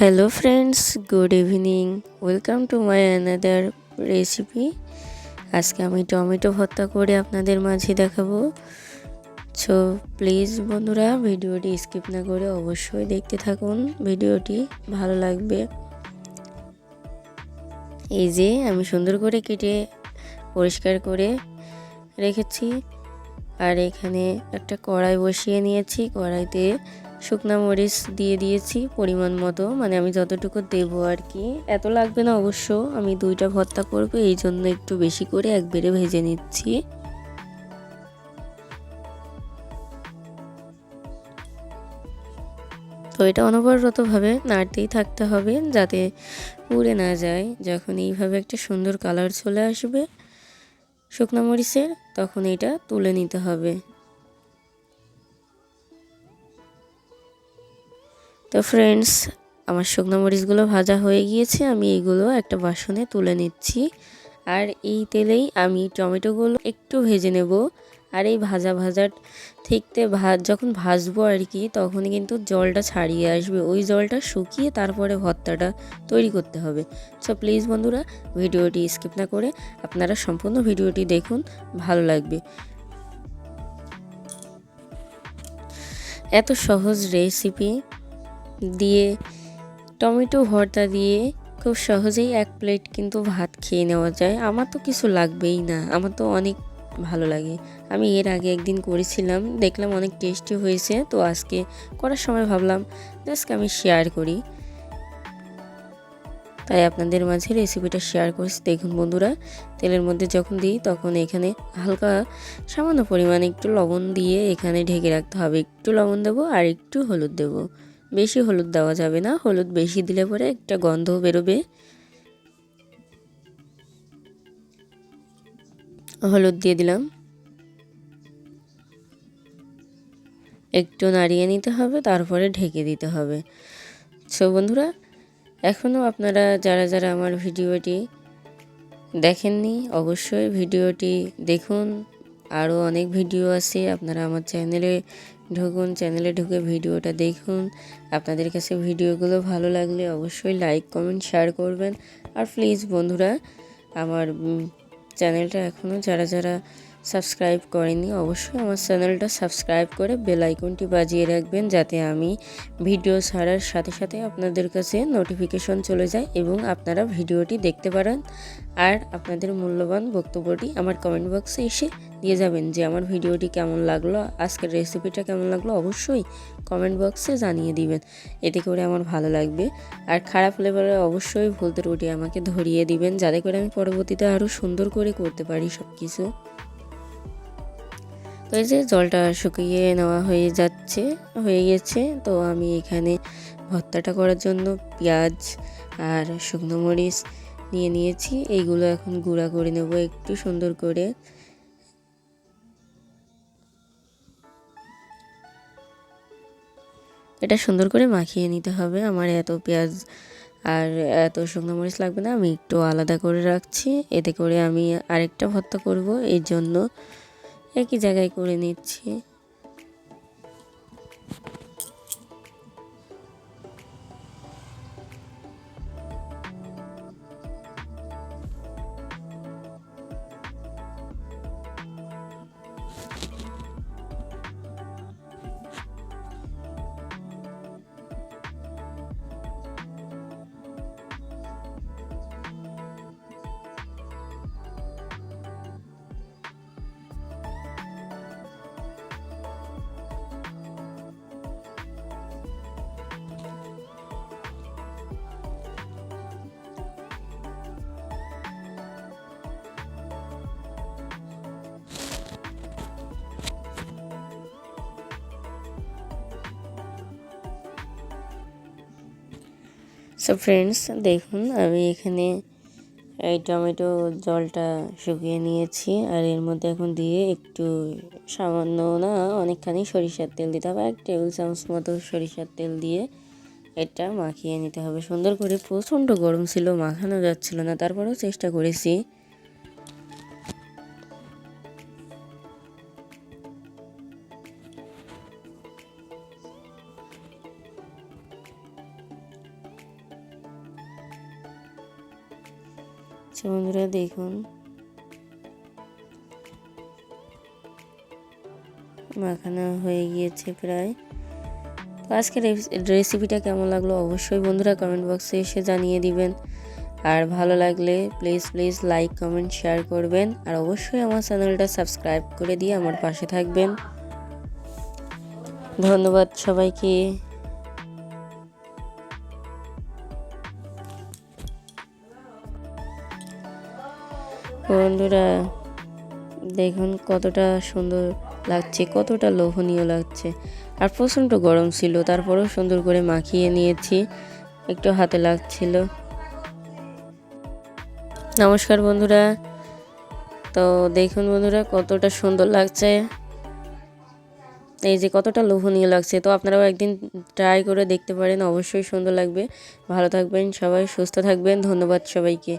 Hello friends good evening welcome to my another recipe আজকে আমি tomato ভর্তা করে আপনাদের মাঝে দেখাবো। সো প্লিজ বন্ধুরা, ভিডিওটি স্কিপ না করে অবশ্যই দেখতে থাকুন। ভিডিওটি ভালো লাগবে। এই যে, আমি সুন্দর করে কেটে পরিষ্কার করে রেখেছি। আর এখানে একটা কড়াই বসিয়ে নিয়েছি। কড়াইতে শুকনো মরিচ দিয়ে দিয়েছি পরিমাণ মতো। মানে আমি যতটুকু দেবো আর কি। এত লাগবে না অবশ্য। আমি দুইটা ভর্তা করব, এই জন্য একটু বেশি করে একবারে ভেজে নিচ্ছি। তো এটা অনবরতভাবে নাড়তেই থাকতে হবে যাতে পুড়ে না যায়। যখন এইভাবে একটা সুন্দর কালার চলে আসবে শুকনো মরিচের, তখন এটা তুলে নিতে হবে। তো ফ্রেন্ডস আমার শুকনো মরিচগুলো ভাজা হয়ে গিয়েছে, আমি এইগুলো একটা বাসনে তুলে নিচ্ছি। আর এই তেলেই আমি টমেটোগুলো একটু ভেজে নেব। আর এই ভাজা ভাজার ঠিকতে ভাজ যখন ভাজবো আর কি, তখন কিন্তু জলটা ছাড়িয়ে আসবে। ওই জলটা শুকিয়ে তারপরে ভর্তাটা তৈরি করতে হবে। সো প্লিজ বন্ধুরা, ভিডিওটি স্কিপ না করে আপনারা সম্পূর্ণ ভিডিওটি দেখুন, ভালো লাগবে। এত সহজ রেসিপি দিয়ে টমেটো ভর্তা দিয়ে খুব সহজেই এক প্লেট কিন্তু ভাত খেয়ে নেওয়া যায়। আমার তো কিছু লাগবেই না, আমার তো অনেক ভালো লাগে। আমি এর আগে একদিন করেছিলাম, দেখলাম অনেক টেস্টি হয়েছে, তো আজকে করার সময় ভাবলাম আজকে আমি শেয়ার করি। তাই আপনাদের মাঝে রেসিপিটা শেয়ার করছি। দেখুন বন্ধুরা, তেলের মধ্যে যখন দিই, তখন এখানে হালকা সামান্য পরিমাণে একটু লবণ দিয়ে এখানে ঢেকে রাখতে হবে। একটু লবণ দেবো আর একটু হলুদ দেবো। বেশি হলুদ দেওয়া যাবে না। হলুদ বেশি দিলে পরে একটা গন্ধ বেরোবে। হলুদ দিয়ে দিলাম। একটু নাড়িয়ে নিতে হবে, তারপরে ঢেকে দিতে হবে। সো বন্ধুরা, এখনও আপনারা যারা যারা আমার ভিডিওটি দেখেননি, অবশ্যই ভিডিওটি দেখুন। আরও অনেক ভিডিও আছে, আপনারা আমার চ্যানেলে ঢুকুন চ্যানেলে ঢুকে ভিডিওটা দেখুন। আপনাদের কাছে ভিডিওগুলো ভালো লাগলে অবশ্যই লাইক কমেন্ট শেয়ার করবেন। আর প্লিজ বন্ধুরা, আমার চ্যানেলটা এখনও যারা যারা সাবস্ক্রাইব করেনি, অবশ্যই আমার চ্যানেলটা সাবস্ক্রাইব করে বেল আইকনটি বাজিয়ে রাখবেন যাতে আমি ভিডিও ছাড়ার সাথে সাথে আপনাদের কাছে নোটিফিকেশন চলে যায় এবং আপনারা ভিডিওটি দেখতে পারেন আর আপনাদের মূল্যবান বক্তব্যটি আমার কমেন্ট বক্সে এসে দিয়ে যাবেন যে আমার ভিডিওটি কেমন লাগল, আজকের রেসিপিটা কেমন লাগল অবশ্যই কমেন্ট বক্সে জানিয়ে দিবেন, এতে করে আমার ভালো লাগবে। আর খারাপ লেভেলে অবশ্যই ভুল ত্রুটি আমাকে ধরিয়ে দিবেন, যাতে করে আমি পরবর্তীতে আরও সুন্দর করে করতে পারি সব কিছু তো এই যে জলটা শুকিয়ে নেওয়া হয়ে যাচ্ছে, হয়ে গেছে। তো আমি এখানে ভর্তাটা করার জন্য পেঁয়াজ আর শুকনো মরিচ নিয়ে নিয়েছি। এইগুলো এখন গুঁড়া করে নেব একটু সুন্দর করে। এটা সুন্দর করে মাখিয়ে নিতে হবে। আমার এত পেঁয়াজ আর এত শুকনো মরিচ লাগবে না, আমি একটু আলাদা করে রাখছি। এতে করে আমি আরেকটা ভর্তা করব। এই জন্য একই জায়গায় করে নিচ্ছি। সো ফ্রেন্ডস দেখুন, আমি এখানে এই টমেটো জলটা শুকিয়ে নিয়েছি। আর এর মধ্যে এখন দিয়ে একটু সামান্য না, অনেকখানি সরিষার তেল দিতে হবে। এক টেবিল চামচ মতো সরিষার তেল দিয়ে এটা মাখিয়ে নিতে হবে। সুন্দর করে প্রচণ্ড গরম ছিল, মাখানো যাচ্ছিল না। তারপরেও চেষ্টা করেছি। আচ্ছা বন্ধুরা দেখুন। মাখানো হয়ে গিয়েছে প্রায়। তো আজকের রেসিপিটা কেমন লাগল অবশ্যই বন্ধুরা কমেন্ট বক্সে এসে জানিয়ে দিবেন। আর ভালো লাগলে please please like comment share করবেন। আর অবশ্যই আমার চ্যানেলটা সাবস্ক্রাইব করে দিয়ে আমার পাশে থাকবেন। ধন্যবাদ সবাইকে। বন্ধুরা, দেখুন কতটা সুন্দর লাগছে, কতটা লোভনীয় লাগছে। আর প্রচণ্ড গরম ছিল, তারপরেও সুন্দর করে মাখিয়ে নিয়েছি, একটু হাতে লাগছিল। নমস্কার বন্ধুরা, তো দেখুন বন্ধুরা, কতটা সুন্দর লাগছে। এই যে কতটা লোভনীয় লাগছে, তো আপনারাও একদিন ট্রাই করে দেখতে পারেন, অবশ্যই সুন্দর লাগবে। ভালো থাকবেন সবাই, সুস্থ থাকবেন, ধন্যবাদ সবাইকে।